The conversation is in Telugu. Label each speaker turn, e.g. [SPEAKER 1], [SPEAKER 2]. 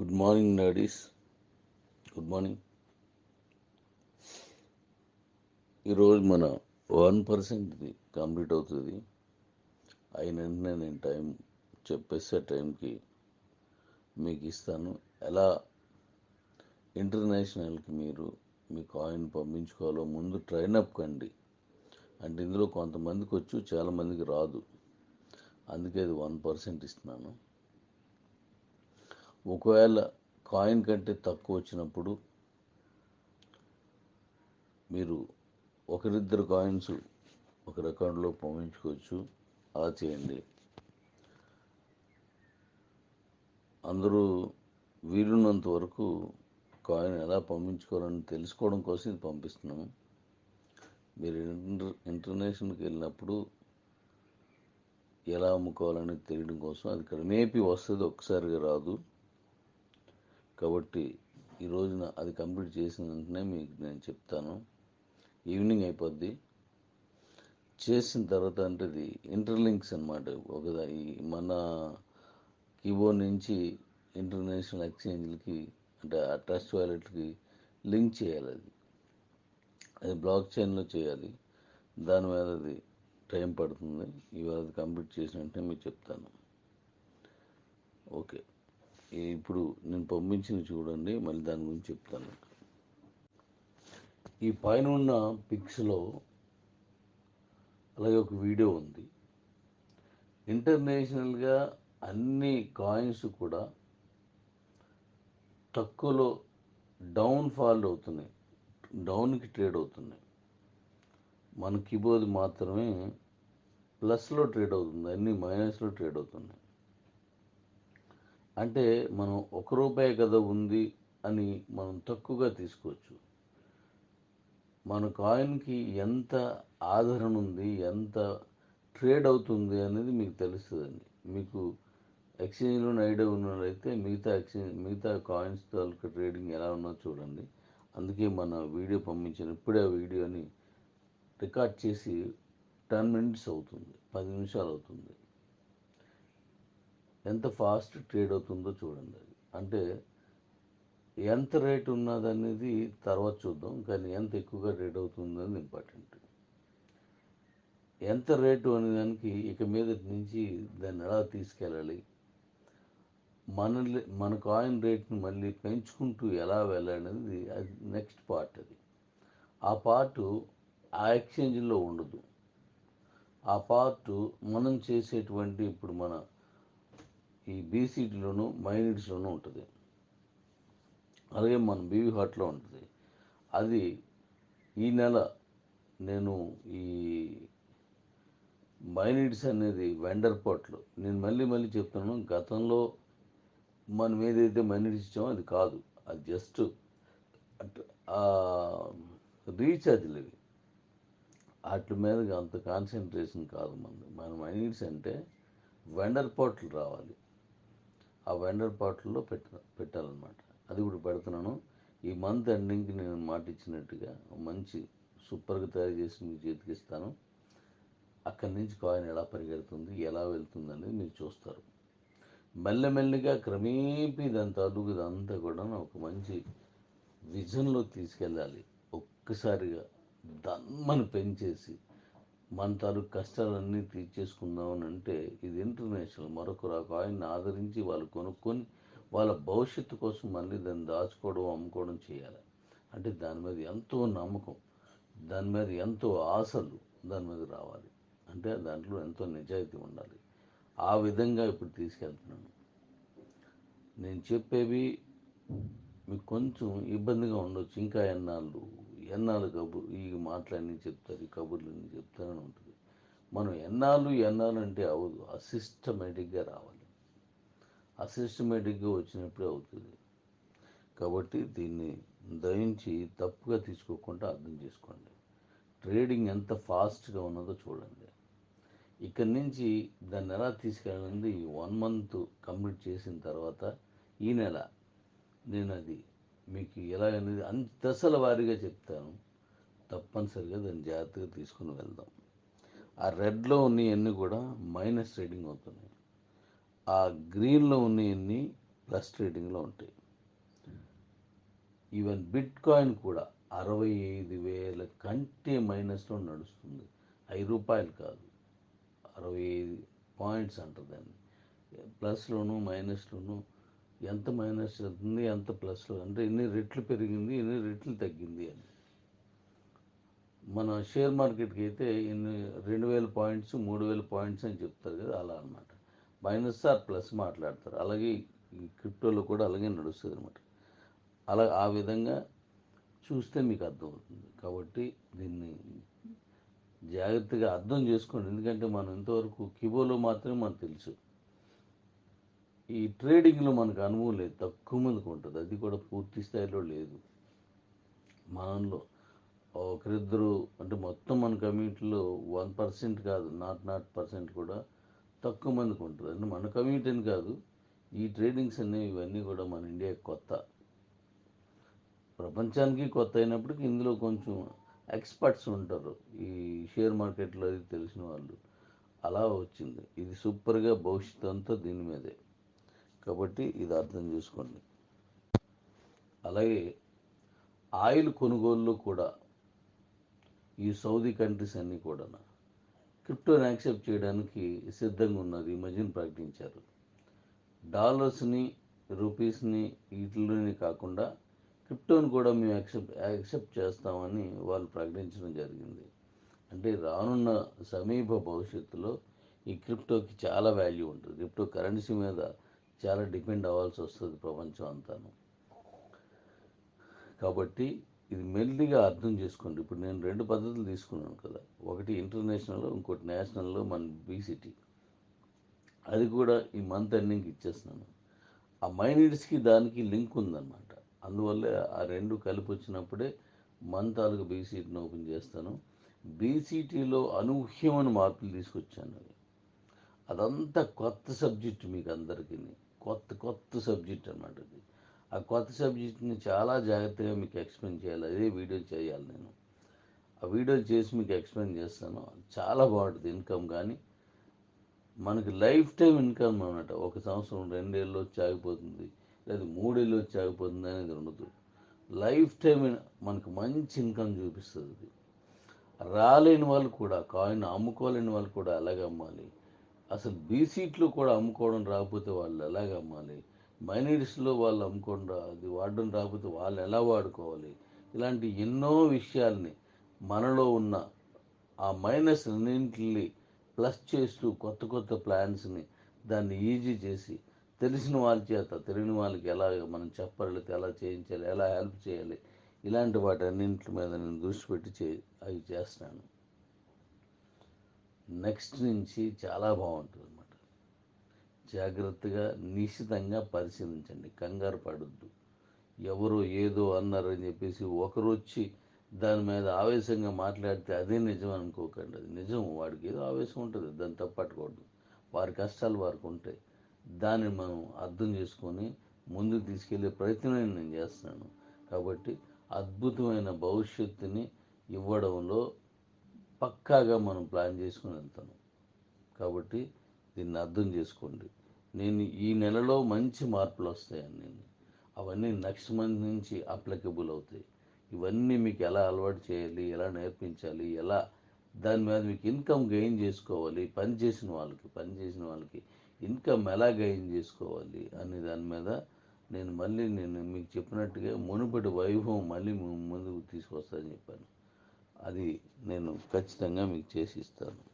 [SPEAKER 1] Good morning daddies good morning ఈరోజు మన వన్ పర్సెంట్ది కంప్లీట్ అవుతుంది. అయిన వెంటనే నేను టైం చెప్పేసే టైంకి మీకు ఇస్తాను. ఎలా ఇంటర్నేషనల్కి మీరు మీ కాయిన్ పంపించుకోవాలో ముందు ట్రైన్ అప్ కండి. అంటే ఇందులో కొంతమందికి వచ్చు చాలామందికి రాదు. అందుకే అది వన్ పర్సెంట్ ఇస్తున్నాను. ఒకవేళ కాయిన్ కంటే తక్కువ వచ్చినప్పుడు మీరు ఒకరిద్దరు కాయిన్స్ ఒకరి అకౌంట్లో పంపించుకోవచ్చు. అలా చేయండి. అందరూ వీలున్నంత వరకు కాయిన్ ఎలా పంపించుకోవాలని తెలుసుకోవడం కోసం ఇది పంపిస్తున్నాము. మీరు ఇంటర్ ఇంటర్నేషనల్కి వెళ్ళినప్పుడు ఎలా అమ్ముకోవాలని తెలియడం కోసం అది క్రమేపీ మేపీ వస్తుంది. ఒక్కసారిగా రాదు. కాబట్టి ఈ రోజున అది కంప్లీట్ చేసిన వెంటనే మీకు నేను చెప్తాను. ఈవినింగ్ అయిపోద్ది. చేసిన తర్వాత అంటే ఇది ఇంటర్లింక్స్ అనమాట ఒక ఈ మన కీబోర్డ్ నుంచి ఇంటర్నేషనల్ ఎక్స్చేంజ్లకి అంటే ఆ ట్రస్ట్ వాలెట్కి లింక్ చేయాలి అది. అది బ్లాక్ చైన్లో చేయాలి. దాని మీద అది టైం పడుతుంది. ఇవాళ కంప్లీట్ కంప్లీట్ చేసినట్టే మీకు చెప్తాను. ఓకే. ఇప్పుడు నేను పంపించిన చూడండి మళ్ళీ దాని గురించి చెప్తాను. ఈ పైన ఉన్న పిక్స్లో అలాగే ఒక వీడియో ఉంది. ఇంటర్నేషనల్గా అన్ని కాయిన్స్ కూడా తక్కువలో డౌన్ ఫాల్ అవుతున్నాయి. డౌన్కి ట్రేడ్ అవుతున్నాయి. మన కీబోర్డ్ మాత్రమే ప్లస్లో ట్రేడ్ అవుతుంది. అన్ని మైనస్లో ట్రేడ్ అవుతున్నాయి. అంటే మనం ఒక రూపాయి కదా ఉంది అని మనం తక్కువగా తీసుకోవచ్చు. మన కాయిన్కి ఎంత ఆదరణ ఉంది ఎంత ట్రేడ్ అవుతుంది అనేది మీకు తెలుస్తుందండి. మీకు ఎక్స్చేంజ్లో ఐడియా ఉన్నట్లయితే మిగతా ఎక్స్చేంజ్ మిగతా కాయిన్స్ తాలూకా ట్రేడింగ్ ఎలా ఉన్నో చూడండి. అందుకే మన వీడియో పంపించిన ఇప్పుడే ఆ వీడియోని రికార్డ్ చేసి టెన్ మినిట్స్ అవుతుంది పది నిమిషాలు అవుతుంది. ఎంత ఫాస్ట్ ట్రేడ్ అవుతుందో చూడండి అది. అంటే ఎంత రేట్ ఉన్నదనేది తర్వాత చూద్దాం కానీ ఎంత ఎక్కువగా ట్రేడ్ అవుతుందనేది ఇంపార్టెంట్. ఎంత రేటు అనే దానికి ఇక మీద నుంచి దాన్ని ఎలా తీసుకెళ్ళాలి? మన మన కాయిన్ రేట్ని మళ్ళీ పెంచుకుంటూ ఎలా వెళ్ళాలనేది అది నెక్స్ట్ పార్ట్ అది. ఆ పార్ట్ ఆ ఎక్స్చేంజ్లో ఉండదు. ఆ పార్ట్ మనం చేసేటువంటి ఇప్పుడు మన ఈ బీసీటీలోను మైనిట్స్లోనూ ఉంటుంది. అలాగే మన బీవీ హాట్లో ఉంటుంది. అది ఈ నెల నేను ఈ మైనిట్స్ అనేది వెండర్ పోట్లు నేను మళ్ళీ మళ్ళీ చెప్తున్నాను గతంలో మనం ఏదైతే మైనిట్స్ ఇచ్చామో అది కాదు. అది జస్ట్ రీఛార్జ్లు ఇవి వాటి మీద అంత కాన్సన్ట్రేషన్ కాదు మన మన మైనిట్స్ అంటే వెండర్ పోట్లు రావాలి. ఆ వెండర్ పాటల్లో పెట్ట పెట్టాలన్నమాట. అది కూడా పెడుతున్నాను. ఈ మంత్ ఎండింగ్కి నేను మాట ఇచ్చినట్టుగా మంచి సూపర్గా తయారు చేసి మీకు చేతికి ఇస్తాను. అక్కడి నుంచి కాయిన్ ఎలా పరిగెడుతుంది ఎలా వెళ్తుంది అనేది మీరు చూస్తారు. మెల్లమెల్లిగా క్రమేపీ దాని తాలూకు ఇదంతా కూడా ఒక మంచి విజన్లో తీసుకెళ్ళాలి. ఒక్కసారిగా దమ్మని పెంచేసి మన తాలూకు కష్టాలన్నీ తీర్చేసుకుందామని అంటే ఇది ఇంటర్నేషనల్. మరొకరు ఆ ఆదరించి వాళ్ళు కొనుక్కొని వాళ్ళ భవిష్యత్తు కోసం మళ్ళీ దాన్ని దాచుకోవడం అమ్ముకోవడం చేయాలి. అంటే దాని మీద ఎంతో నమ్మకం దాని మీద ఎంతో ఆశలు దాని మీద రావాలి. అంటే దాంట్లో ఎంతో నిజాయితీ ఉండాలి. ఆ విధంగా ఇప్పుడు తీసుకెళ్తున్నాను. నేను చెప్పేవి మీకు కొంచెం ఇబ్బందిగా ఉండొచ్చు. ఇంకా ఎన్నాళ్ళు ఎన్నాళ్ళు కబుర్ ఈ మాటలన్నీ చెప్తారు ఈ కబుర్లన్నీ చెప్తారని ఉంటుంది. మనం ఎన్నాళ్ళు ఎన్నాళ్ళు అంటే అవదు అసిస్టమేటిక్గా రావాలి. అసిస్టమేటిక్గా వచ్చినప్పుడే అవుతుంది. కాబట్టి దీన్ని దయించి తప్పుగా తీసుకోకుండా అర్థం చేసుకోండి. ట్రేడింగ్ ఎంత ఫాస్ట్గా ఉన్నదో చూడండి. ఇక్కడి నుంచి దాన్ని ఎలా తీసుకెళ్ళింది? వన్ మంత్ కంప్లీట్ చేసిన తర్వాత ఈ నెల నేను అది మీకు ఎలా అనేది అంత దశల వారీగా చెప్తాను. తప్పనిసరిగా దాన్ని జాగ్రత్తగా తీసుకుని వెళ్దాం. ఆ రెడ్లో ఉన్నవన్నీ కూడా మైనస్ రీడింగ్ అవుతున్నాయి. ఆ గ్రీన్లో ఉన్నవన్నీ ప్లస్ రీడింగ్లో ఉంటాయి. ఈవెన్ బిట్ కాయిన్ కూడా అరవై ఐదు వేల కంటే మైనస్లో నడుస్తుంది. ఐదు రూపాయలు కాదు. అరవై ఐదు పాయింట్స్ అంటారు దాన్ని. ప్లస్లోను మైనస్లోను ఎంత మైనస్ అవుతుంది ఎంత ప్లస్లో అంటే ఇన్ని రెట్లు పెరిగింది ఎన్ని రెట్లు తగ్గింది అని. మన షేర్ మార్కెట్కి అయితే ఇన్ని రెండు వేల పాయింట్స్ మూడు వేల పాయింట్స్ అని చెప్తారు కదా అలా అనమాట మైనస్ ఆర్ ప్లస్ మాట్లాడతారు. అలాగే ఈ క్రిప్టోలో కూడా అలాగే నడుస్తుంది అనమాట అలా ఆ విధంగా చూస్తే మీకు అర్థమవుతుంది. కాబట్టి దీన్ని జాగ్రత్తగా అర్థం చేసుకోండి. ఎందుకంటే మనం ఇంతవరకు కిబోలో మాత్రమే మనకు తెలుసు. ఈ ట్రేడింగ్లో మనకు అనుభవం లేదు. తక్కువ మందికి ఉంటుంది. అది కూడా పూర్తి స్థాయిలో లేదు. మనలో ఒకరిద్దరు అంటే మొత్తం మన కమ్యూనిటీలో వన్ పర్సెంట్ కాదు నాట్ నాట్ పర్సెంట్ కూడా తక్కువ మందికి ఉంటుంది. అంటే మన కమ్యూనిటీ అని కాదు ఈ ట్రేడింగ్స్ అనేవి ఇవన్నీ కూడా మన ఇండియా కొత్త. ప్రపంచానికి కొత్త అయినప్పటికీ ఇందులో కొంచెం ఎక్స్పర్ట్స్ ఉంటారు. ఈ షేర్ మార్కెట్లో అది తెలిసిన వాళ్ళు. అలా వచ్చింది. ఇది సూపర్గా భవిష్యత్తు అంతా దీని మీదే. కాబట్టి ఇది అర్థం చేసుకోండి. అలాగే ఆయిల్ కొనుగోలులో కూడా ఈ సౌదీ కంట్రీస్ అన్నీ కూడా క్రిప్టోని యాక్సెప్ట్ చేయడానికి సిద్ధంగా ఉన్నారు ఈ మధ్యన ప్రకటించారు. డాలర్స్ని రూపీస్ని వీటిలోనే కాకుండా క్రిప్టోని కూడా మేము యాక్సెప్ట్ యాక్సెప్ట్ చేస్తామని వాళ్ళు ప్రకటించడం జరిగింది. అంటే రానున్న సమీప భవిష్యత్తులో ఈ క్రిప్టోకి చాలా వాల్యూ ఉంటుంది. క్రిప్టో కరెన్సీ మీద చాలా డిపెండ్ అవ్వాల్సి వస్తుంది ప్రపంచం అంతాను. కాబట్టి ఇది మెల్లిగా అర్థం చేసుకోండి. ఇప్పుడు నేను రెండు పద్ధతులు తీసుకున్నాను కదా. ఒకటి ఇంటర్నేషనల్ ఇంకోటి నేషనల్లో మన బీసీటీ అది కూడా ఈ మంత్ ఎండింగ్కి ఇచ్చేస్తున్నాను. ఆ మైనిడ్స్కి దానికి లింక్ ఉందన్నమాట. అందువల్ల ఆ రెండు కలిపి వచ్చినప్పుడే మంత్ తాలూకు బీసీటీని ఓపెన్ చేస్తాను. బీసీటీలో అనూహ్యమైన మార్పులు తీసుకొచ్చాను. అదంతా కొత్త సబ్జెక్ట్ మీకు అందరికీ కొత్త కొత్త సబ్జెక్ట్ అన్నమాట అది. ఆ కొత్త సబ్జెక్ట్ని చాలా జాగ్రత్తగా మీకు ఎక్స్ప్లెయిన్ చేయాలి. అదే వీడియో చేయాలి నేను. ఆ వీడియో చేసి మీకు ఎక్స్ప్లెయిన్ చేస్తాను. చాలా బాగుంటుంది ఇన్కమ్ కానీ. మనకి లైఫ్ టైం ఇన్కమ్ అన్నమాట. ఒక సంవత్సరం రెండేళ్ళు వచ్చి ఆగిపోతుంది. లేదా మూడేళ్ళు వచ్చి ఆగిపోతుంది అనేది ఉండదు. లైఫ్ టైం మనకు మంచి ఇన్కమ్ చూపిస్తుంది. అది రాలేని వాళ్ళు కూడా కాయిన్ అమ్ముకోలేని వాళ్ళు కూడా అలాగే అమ్మాలి. అసలు బీసీట్లో కూడా అమ్ముకోవడం రాకపోతే వాళ్ళు ఎలాగ అమ్మాలి? మైనారిటీస్లో వాళ్ళు అమ్ముకోవడం రా అది వాడడం రాకపోతే వాళ్ళు ఎలా వాడుకోవాలి? ఇలాంటి ఎన్నో విషయాల్ని మనలో ఉన్న ఆ మైనస్ రెండింటిని ప్లస్ చేస్తూ కొత్త కొత్త ప్లాన్స్ని దాన్ని ఈజీ చేసి తెలిసిన వాళ్ళ చేత తెలియని వాళ్ళకి ఎలా మనం చెప్పగలిగితే ఎలా చేయించాలి ఎలా హెల్ప్ చేయాలి ఇలాంటి వాటి అన్నింటి మీద నేను దృష్టి పెట్టి చే అవి చేస్తున్నాను. నెక్స్ట్ నుంచి చాలా బాగుంటుంది అనమాట జాగ్రత్తగా నిశ్చితంగా పరిశీలించండి. కంగారు పడద్దు. ఎవరో ఏదో అన్నారని చెప్పేసి ఒకరు వచ్చి దాని మీద ఆవేశంగా మాట్లాడితే అదే నిజం అనుకోకండి. అది నిజం. వాడికి ఏదో ఆవేశం ఉంటుంది. దాన్ని తప్పట్టుకోవద్దు. వారి కష్టాలు వారికి ఉంటాయి. దాన్ని మనం అర్థం చేసుకొని ముందుకు తీసుకెళ్ళే ప్రయత్నం నేను చేస్తున్నాను. కాబట్టి అద్భుతమైన భవిష్యత్తుని ఇవ్వడంలో పక్కాగా మనం ప్లాన్ చేసుకుని వెళ్తాను కాబట్టి దీన్ని అర్థం చేసుకోండి. నేను ఈ నెలలో మంచి మార్పులు వస్తాయని నేను. అవన్నీ నెక్స్ట్ మంత్ నుంచి అప్లికబుల్ అవుతాయి. ఇవన్నీ మీకు ఎలా అలవాటు చేయాలి ఎలా నేర్పించాలి ఎలా దాని మీద మీకు ఇన్కమ్ గెయిన్ చేసుకోవాలి పని చేసిన వాళ్ళకి పని చేసిన వాళ్ళకి ఇన్కమ్ ఎలా గెయిన్ చేసుకోవాలి అనే దాని మీద నేను మళ్ళీ నేను మీకు చెప్పినట్టుగా మునుపటి వైభవం మళ్ళీ ముందుకు తీసుకొస్తానని చెప్పాను. అది నేను ఖచ్చితంగా మీకు చేసి ఇస్తాను.